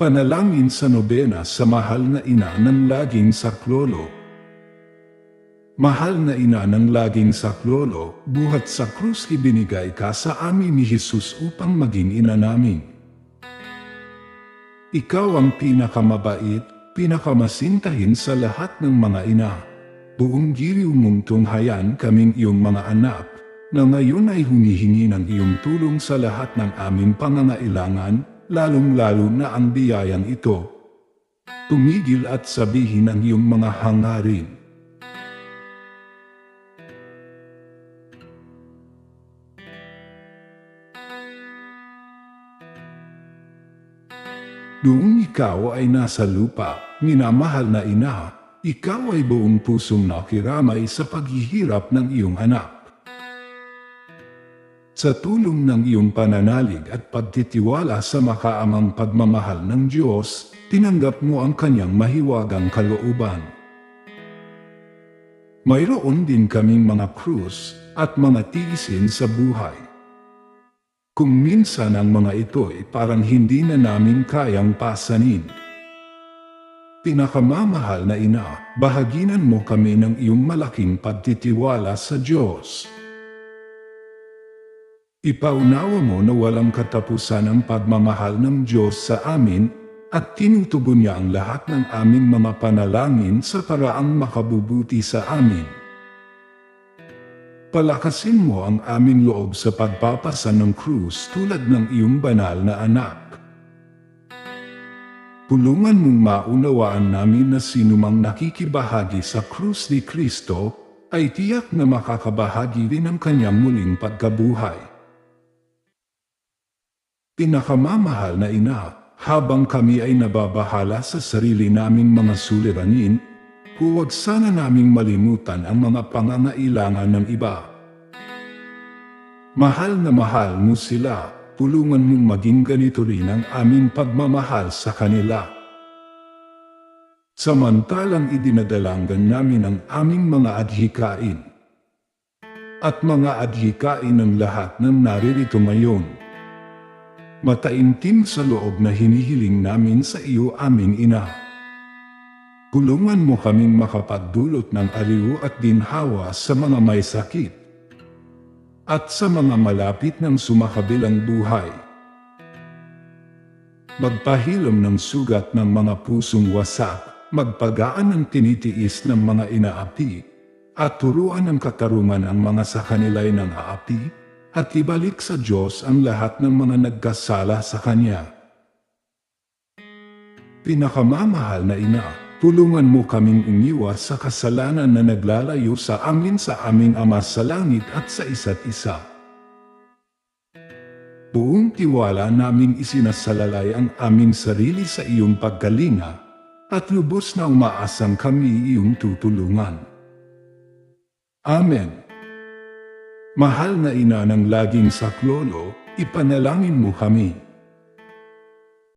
Panalangin sa nobena sa mahal na ina ng laging saklolo. Mahal na ina ng laging saklolo, buhat sa krus ibinigay ka sa amin ni Jesus upang maging ina namin. Ikaw ang pinakamabait, pinakamasintahin sa lahat ng mga ina. Buong giliw mong tunghayan kaming iyong mga anak, na ngayon ay humihingi ng iyong tulong sa lahat ng aming pangangailangan, lalong-lalo na ang biyayang ito. Tumigil at sabihin ang iyong mga hangarin. Noong ikaw ay nasa lupa, minamahal na ina, ikaw ay buong pusong nakiramay sa paghihirap ng iyong anak. Sa tulong ng iyong pananalig at pagtitiwala sa makaamang pagmamahal ng Diyos, tinanggap mo ang kanyang mahiwagang kalooban. Mayroon din kaming mga krus at mga tiisin sa buhay. Kung minsan ang mga ito ay parang hindi na namin kayang pasanin. Pinakamamahal na ina, bahaginan mo kami ng iyong malaking pagtitiwala sa Diyos. Ipaunawa mo na walang katapusan ang pagmamahal ng Diyos sa amin at tinutugon niya ang lahat ng aming mga panalangin sa paraang makabubuti sa amin. Palakasin mo ang aming loob sa pagpapasa ng krus tulad ng iyong banal na anak. Pulungan mong maunawaan namin na sinumang nakikibahagi sa krus ni Kristo ay tiyak na makakabahagi rin ng kanyang muling pagkabuhay. Pinakamamahal na ina, habang kami ay nababahala sa sarili naming mga suliranin, huwag sana naming malimutan ang mga pangangailangan ng iba. Mahal na mahal mo sila, pulungan mong maging ganito rin ang aming pagmamahal sa kanila. Samantalang idinadalangan namin ang aming mga adhikain at mga adhikain ng lahat ng naririto ngayon. Mataimtim sa loob na hinihiling namin sa iyo aming ina. Tulungan mo kaming makapagdulot ng aliw at ginhawa sa mga may sakit at sa mga malapit ng sumakabilang buhay. Magpahilom ng sugat ng mga pusong wasak, magpagaan ng tinitiis ng mga inaapi, at turuan ng katarungan ang mga sa kanila'y ng aapi, at ibalik sa Diyos ang lahat ng mga nagkasala sa Kanya. Pinakamamahal na ina, tulungan mo kaming umiwas sa kasalanan na naglalayo sa amin sa aming Ama sa langit at sa isa't isa. Buong tiwala naming isinasalalay ang aming sarili sa iyong pagkalinga at lubos na umaasang kami iyong tutulungan. Amen. Mahal na ina ng laging saklolo, ipanalangin mo kami.